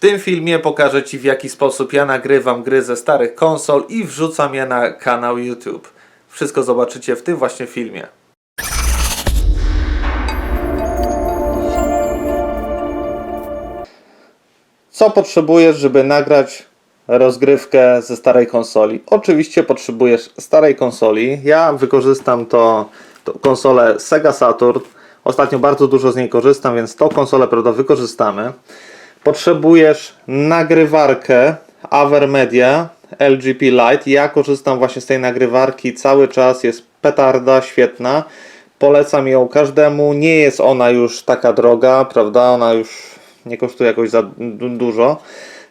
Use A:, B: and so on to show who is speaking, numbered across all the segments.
A: tym filmie pokażę Ci w jaki sposób ja nagrywam gry ze starych konsol i wrzucam je na kanał YouTube. Wszystko zobaczycie w tym właśnie filmie. Co potrzebujesz, żeby nagrać rozgrywkę ze starej konsoli? Oczywiście potrzebujesz starej konsoli. Ja wykorzystam to, to konsolę Sega Saturn. Ostatnio bardzo dużo z niej korzystam, więc tą konsolę prawda, wykorzystamy. Potrzebujesz nagrywarkę Avermedia LGP Lite. Ja korzystam właśnie z tej nagrywarki cały czas. Jest petarda, świetna. Polecam ją każdemu. Nie jest ona już taka droga, prawda? Ona już nie kosztuje jakoś za du- dużo.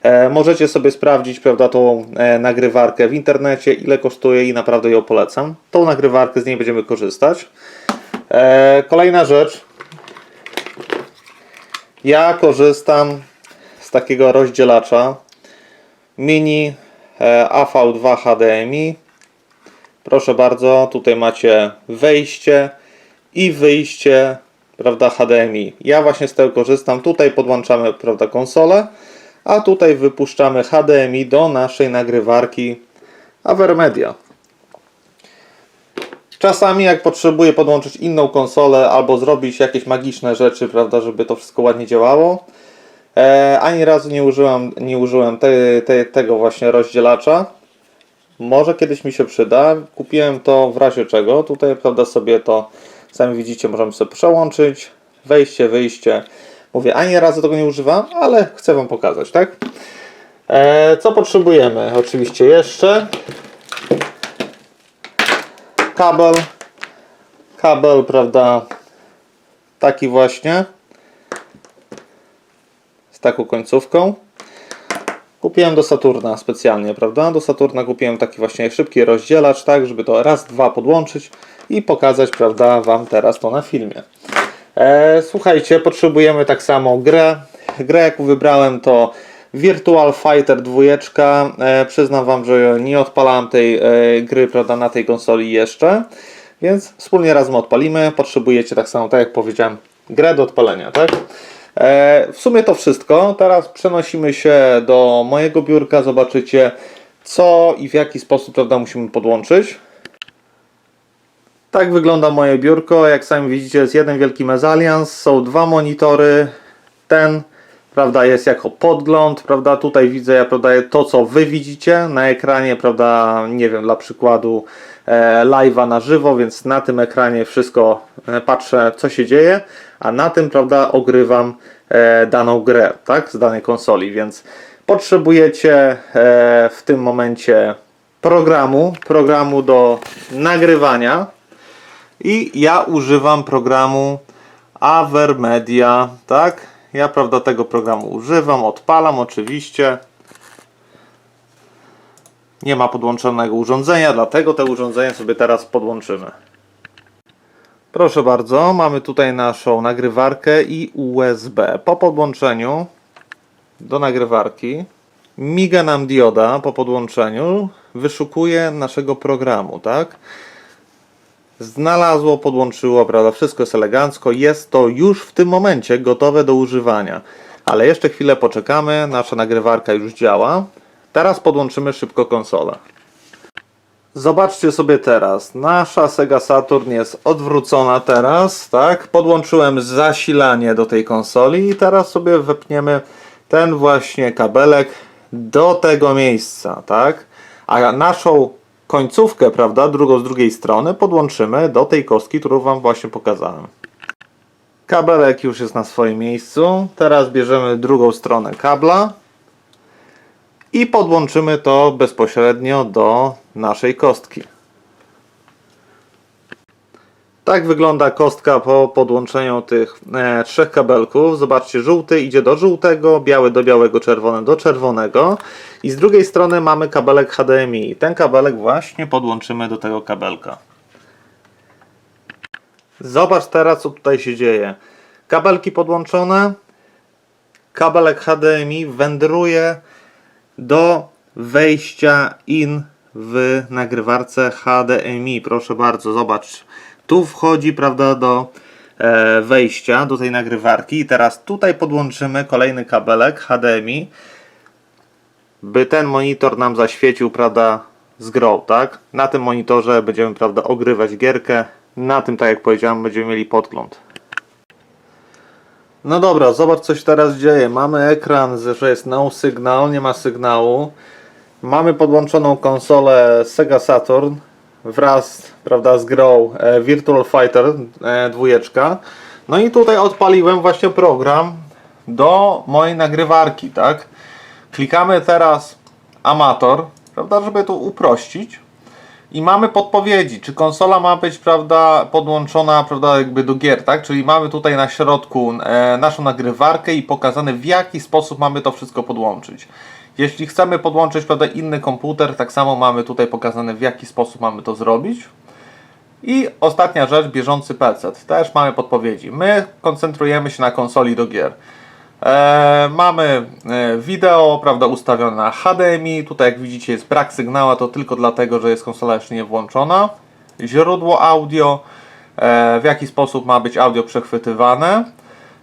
A: E, możecie sobie sprawdzić, prawda, tą e, nagrywarkę w internecie, ile kosztuje i naprawdę ją polecam. Tą nagrywarkę z niej będziemy korzystać. E, kolejna rzecz. Ja korzystam z takiego rozdzielacza mini e, AV2 HDMI. Proszę bardzo, tutaj macie wejście i wyjście, prawda, HDMI. Ja właśnie z tego korzystam. Tutaj podłączamy, prawda, konsolę, a tutaj wypuszczamy HDMI do naszej nagrywarki Avermedia. Czasami jak potrzebuję podłączyć inną konsolę albo zrobić jakieś magiczne rzeczy, prawda, żeby to wszystko ładnie działało, e, ani razu nie użyłem, nie użyłem te, te, tego właśnie rozdzielacza. Może kiedyś mi się przyda. Kupiłem to w razie czego. Tutaj, prawda, sobie to sami widzicie, możemy sobie przełączyć. Wejście, wyjście. Mówię, ani razu tego nie używam, ale chcę Wam pokazać, tak? E, co potrzebujemy? Oczywiście jeszcze kabel. Kabel, prawda, taki właśnie. Taką końcówką. Kupiłem do Saturna specjalnie, prawda? Do Saturna kupiłem taki właśnie szybki rozdzielacz, tak, żeby to raz, dwa podłączyć i pokazać, prawda, Wam teraz to na filmie. E, słuchajcie, potrzebujemy tak samo grę. Grę, jaką wybrałem, to Virtual Fighter 2. E, przyznam Wam, że nie odpalałem tej e, gry, prawda, na tej konsoli jeszcze, więc wspólnie razem odpalimy. Potrzebujecie tak samo, tak jak powiedziałem, grę do odpalenia, tak? E, w sumie to wszystko. Teraz przenosimy się do mojego biurka. Zobaczycie, co i w jaki sposób prawda, musimy podłączyć. Tak wygląda moje biurko. Jak sami widzicie, jest jeden wielki mezalians, są dwa monitory. Ten, prawda, jest jako podgląd, prawda, tutaj widzę, ja podaję to, co wy widzicie na ekranie, prawda, nie wiem, dla przykładu live'a na żywo, więc na tym ekranie wszystko e, patrzę, co się dzieje, a na tym, prawda, ogrywam e, daną grę, tak, z danej konsoli, więc potrzebujecie e, w tym momencie programu, programu do nagrywania, i ja używam programu Avermedia, tak? Ja prawda tego programu używam, odpalam oczywiście. Nie ma podłączonego urządzenia, dlatego te urządzenie sobie teraz podłączymy. Proszę bardzo, mamy tutaj naszą nagrywarkę i USB. Po podłączeniu do nagrywarki miga nam dioda po podłączeniu, wyszukuje naszego programu, tak? znalazło, podłączyło, prawda? Wszystko jest elegancko. Jest to już w tym momencie gotowe do używania. Ale jeszcze chwilę poczekamy. Nasza nagrywarka już działa. Teraz podłączymy szybko konsolę. Zobaczcie sobie teraz. Nasza Sega Saturn jest odwrócona teraz, tak? Podłączyłem zasilanie do tej konsoli i teraz sobie wepniemy ten właśnie kabelek do tego miejsca, tak? A naszą końcówkę, prawda, drugą z drugiej strony podłączymy do tej kostki, którą Wam właśnie pokazałem. Kabelek już jest na swoim miejscu. Teraz bierzemy drugą stronę kabla i podłączymy to bezpośrednio do naszej kostki. Tak wygląda kostka po podłączeniu tych e, trzech kabelków. Zobaczcie, żółty idzie do żółtego, biały do białego, czerwony do czerwonego. I z drugiej strony mamy kabelek HDMI. Ten kabelek właśnie podłączymy do tego kabelka. Zobacz teraz, co tutaj się dzieje. Kabelki podłączone, kabelek HDMI wędruje do wejścia in w nagrywarce HDMI. Proszę bardzo, zobacz. Tu wchodzi, prawda, do e, wejścia do tej nagrywarki i teraz tutaj podłączymy kolejny kabelek HDMI, by ten monitor nam zaświecił, prawda, z tak? Na tym monitorze będziemy, prawda, ogrywać gierkę, na tym, tak jak powiedziałem, będziemy mieli podgląd. No dobra, zobacz co się teraz dzieje. Mamy ekran, że jest no sygnał, nie ma sygnału. Mamy podłączoną konsolę Sega Saturn wraz prawda, z grą e, Virtual Fighter e. No i tutaj odpaliłem właśnie program do mojej nagrywarki, tak? Klikamy teraz amator, prawda, żeby to uprościć. I mamy podpowiedzi, czy konsola ma być, prawda, podłączona, prawda, jakby do gier, tak? Czyli mamy tutaj na środku e, naszą nagrywarkę i pokazane w jaki sposób mamy to wszystko podłączyć. Jeśli chcemy podłączyć, prawda, inny komputer, tak samo mamy tutaj pokazane w jaki sposób mamy to zrobić. I ostatnia rzecz, bieżący PC. Też mamy podpowiedzi. My koncentrujemy się na konsoli do gier. E, mamy e, wideo, prawda, ustawione na HDMI. Tutaj, jak widzicie, jest brak sygnału, to tylko dlatego, że jest konsola jeszcze nie włączona. Źródło audio, e, w jaki sposób ma być audio przechwytywane.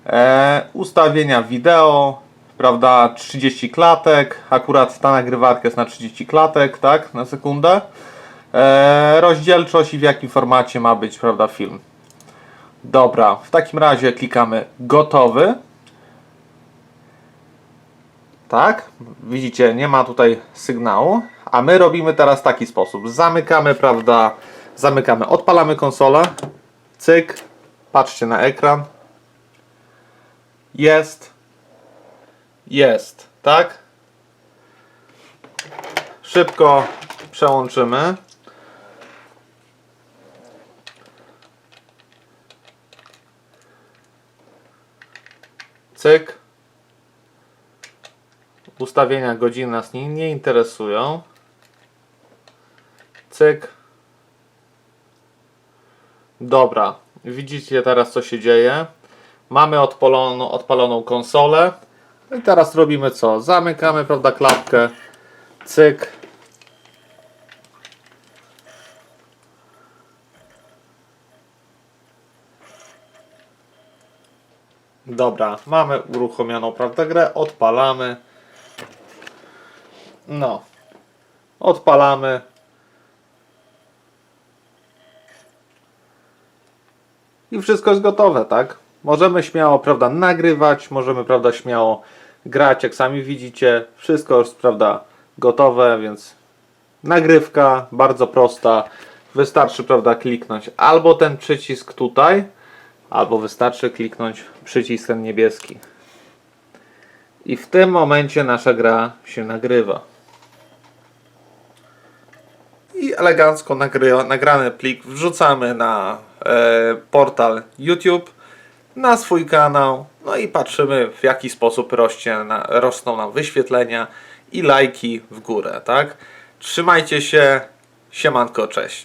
A: E, ustawienia wideo, prawda, 30 klatek. Akurat ta nagrywarka jest na 30 klatek, tak, na sekundę. E, rozdzielczość i w jakim formacie ma być, prawda, film. Dobra, w takim razie klikamy gotowy. Tak, widzicie, nie ma tutaj sygnału, a my robimy teraz taki sposób. Zamykamy, prawda, zamykamy, odpalamy konsolę, cyk, patrzcie na ekran. Jest, jest, tak? Szybko przełączymy. Cyk. Ustawienia godzin nas nie, nie interesują. Cyk. Dobra, widzicie teraz co się dzieje. Mamy odpaloną, odpaloną konsolę. I teraz robimy co? Zamykamy, prawda, klapkę. Cyk. Dobra, mamy uruchomioną, prawda, grę. Odpalamy. No. Odpalamy. I wszystko jest gotowe, tak? Możemy śmiało, prawda, nagrywać, możemy, prawda, śmiało grać, jak sami widzicie. Wszystko jest, prawda, gotowe, więc nagrywka bardzo prosta. Wystarczy, prawda, kliknąć albo ten przycisk tutaj, albo wystarczy kliknąć przycisk ten niebieski. I w tym momencie nasza gra się nagrywa. I elegancko nagry, nagrany plik wrzucamy na e, portal YouTube, na swój kanał, no i patrzymy w jaki sposób rośnie na, rosną nam wyświetlenia i lajki w górę, tak? Trzymajcie się, siemanko, cześć.